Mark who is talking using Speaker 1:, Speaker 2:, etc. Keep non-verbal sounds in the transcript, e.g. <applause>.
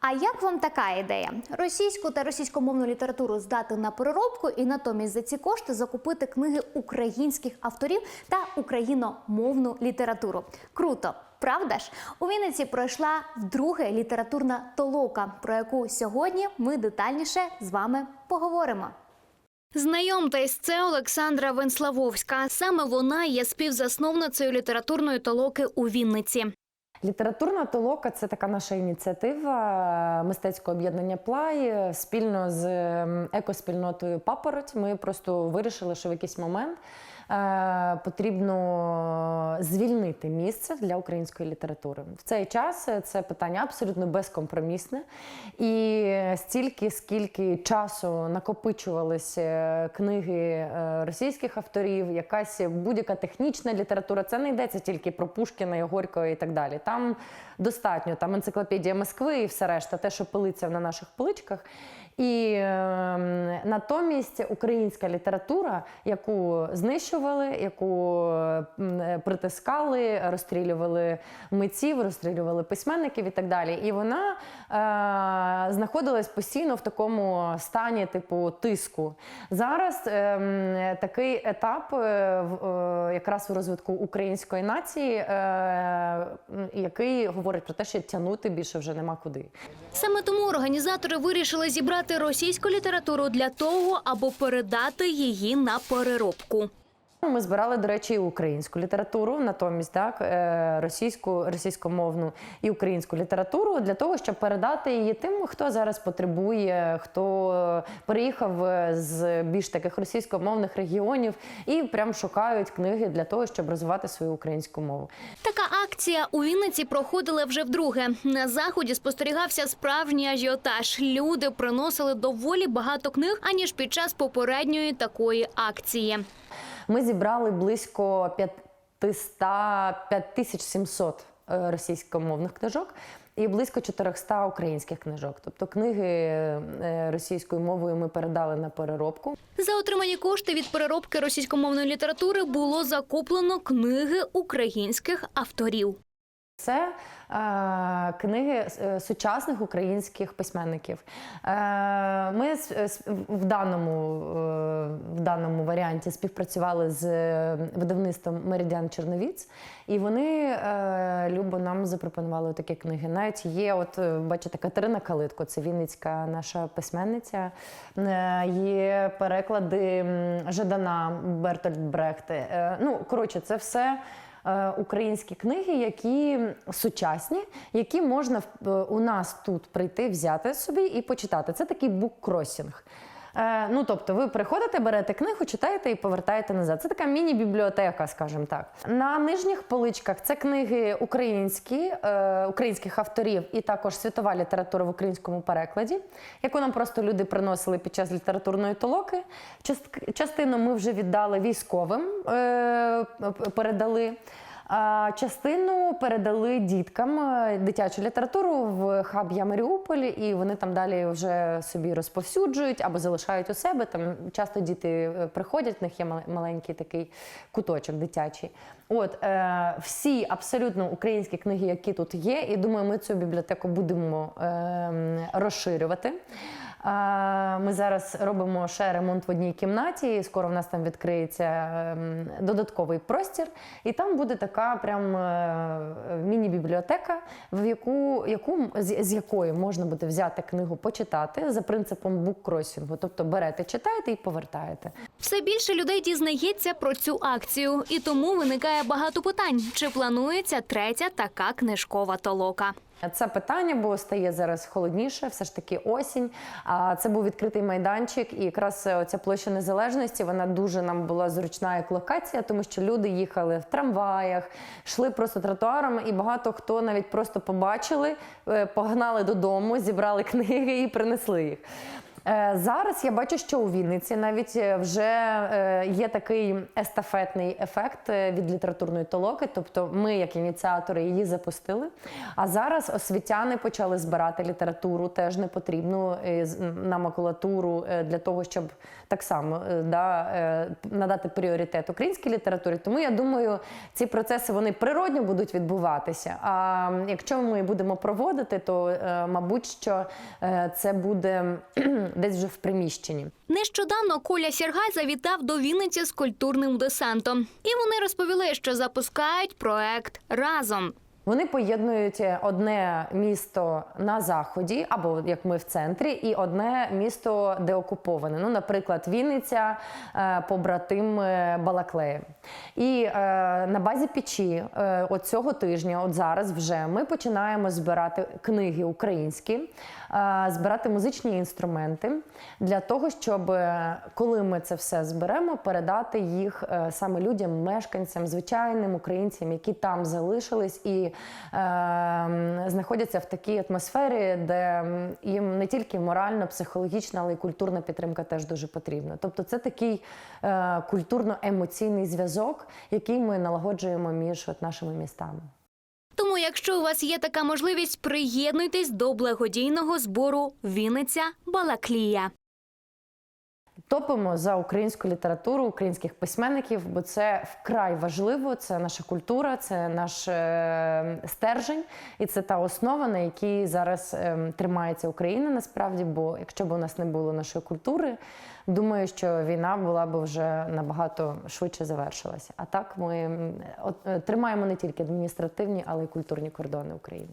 Speaker 1: А як вам така ідея? Російську та російськомовну літературу здати на переробку і натомість за ці кошти закупити книги українських авторів та україномовну літературу? Круто! Правда ж? У Вінниці пройшла вдруге літературна толока, про яку сьогодні ми детальніше з вами поговоримо. Знайомтесь, це Олександра Венславовська. Саме вона є співзасновницею літературної толоки у Вінниці.
Speaker 2: Літературна толока це така наша ініціатива мистецького об'єднання Плай спільно з екоспільнотою Папороть. Ми просто вирішили, що в якийсь момент е, потрібно звільнити місце для української літератури. В цей час це питання абсолютно безкомпромісне. І стільки, скільки часу накопичувалися книги е, російських авторів, якась будь-яка технічна література, це не йдеться тільки про Пушкіна і Горького і так далі. Там достатньо там енциклопедія Москви і все решта, те, що пилиться на наших поличках. І е, натомість українська література, яку знищували, яку е, притискали, розстрілювали митців, розстрілювали письменників і так далі. І вона е, знаходилась постійно в такому стані, типу тиску. Зараз е, такий етап, е, е, якраз у розвитку української нації, е, який говорить про те, що тягнути більше вже нема куди.
Speaker 1: Саме тому організатори вирішили зібрати російську літературу для того, аби передати її на переробку.
Speaker 2: Ми збирали, до речі, і українську літературу, натомість так, е, російську, російськомовну і українську літературу для того, щоб передати її тим, хто зараз потребує, хто переїхав е, з більш таких російськомовних регіонів і прям шукають книги для того, щоб розвивати свою українську мову.
Speaker 1: Така акція у Вінниці проходила вже вдруге. На заході спостерігався справжній ажіотаж. Люди приносили доволі багато книг, аніж під час попередньої такої акції.
Speaker 2: Ми зібрали близько 500, 5700 е, російськомовних книжок і близько 400 українських книжок. Тобто книги е, російською мовою ми передали на переробку.
Speaker 1: За отримані кошти від переробки російськомовної літератури було закуплено книги українських авторів.
Speaker 2: Це е, книги е, сучасних українських письменників. Е, ми в даному, е, в даному варіанті співпрацювали з е, видавництвом Меридіан Черновіць, і вони е, любо нам запропонували такі книги. Навіть є, от бачите, Катерина Калитко, це вінницька наша письменниця. Е, Є переклади Жадана Бертольд Брехти. Ну, коротше, це все українські книги, які сучасні, які можна е, у нас тут прийти, взяти собі і почитати. Це такий буккросінг. Е, Ну, тобто, ви приходите, берете книгу, читаєте і повертаєте назад. Це така міні-бібліотека, скажімо так. На нижніх поличках це книги українські, е, українських авторів і також світова література в українському перекладі, яку нам просто люди приносили під час літературної толоки. Част- Частину ми вже віддали військовим, е, передали. Частину передали діткам е, дитячу літературу в хаб Я Маріуполь, і вони там далі вже собі розповсюджують або залишають у себе. Там часто діти е, приходять, в них є маленький такий куточок дитячий. От е, всі абсолютно українські книги, які тут є, і думаю, ми цю бібліотеку будемо е, розширювати. Ми зараз робимо ще ремонт в одній кімнаті. і Скоро в нас там відкриється ем, додатковий простір, і там буде така прям е, міні-бібліотека, в яку, яку з якої можна буде взяти книгу, почитати за принципом буккросінгу. Тобто берете, читаєте і повертаєте.
Speaker 1: Все більше людей дізнається про цю акцію, і тому виникає багато питань: чи планується третя така книжкова толока?
Speaker 2: Це питання, бо стає зараз холодніше, все ж таки осінь. А це був відкритий майданчик, і якраз е, ця площа незалежності вона дуже нам була зручна як локація, тому що люди їхали в трамваях, йшли просто тротуаром, і багато хто навіть просто побачили, е, погнали додому, зібрали <laughs> книги і принесли їх. Е, Зараз я бачу, що у Вінниці навіть е, вже е, є такий естафетний ефект від літературної толоки. Тобто, ми, як ініціатори, її запустили. А зараз освітяни почали збирати літературу, теж непотрібну е, з- на макулатуру для того, щоб так само да, надати пріоритет українській літературі. Тому я думаю, ці процеси вони природньо будуть відбуватися. А якщо ми будемо проводити, то мабуть, що це буде десь вже в приміщенні.
Speaker 1: Нещодавно Коля Сергай завітав до Вінниці з культурним десантом, і вони розповіли, що запускають проект разом.
Speaker 2: Вони поєднують одне місто на заході, або як ми в центрі, і одне місто, де окуповане. Ну, наприклад, Вінниця, е, побратим е, Балаклеї. І е, на базі печі е, от цього тижня, от зараз вже ми починаємо збирати книги українські, е, збирати музичні інструменти для того, щоб е, коли ми це все зберемо, передати їх е, саме людям, мешканцям, звичайним українцям, які там залишились і е, знаходяться в такій атмосфері, де їм не тільки морально, психологічна, але й культурна підтримка теж дуже потрібна. Тобто, це такий е, культурно-емоційний зв'язок, який ми налагоджуємо між от нашими містами.
Speaker 1: Тому, якщо у вас є така можливість, приєднуйтесь до благодійного збору Вінниця Балаклія.
Speaker 2: Топимо за українську літературу, українських письменників, бо це вкрай важливо. Це наша культура, це наш е, стержень, і це та основа, на якій зараз е, тримається Україна. Насправді, бо якщо б у нас не було нашої культури, думаю, що війна була б вже набагато швидше завершилася. А так ми от, е, тримаємо не тільки адміністративні, але й культурні кордони України.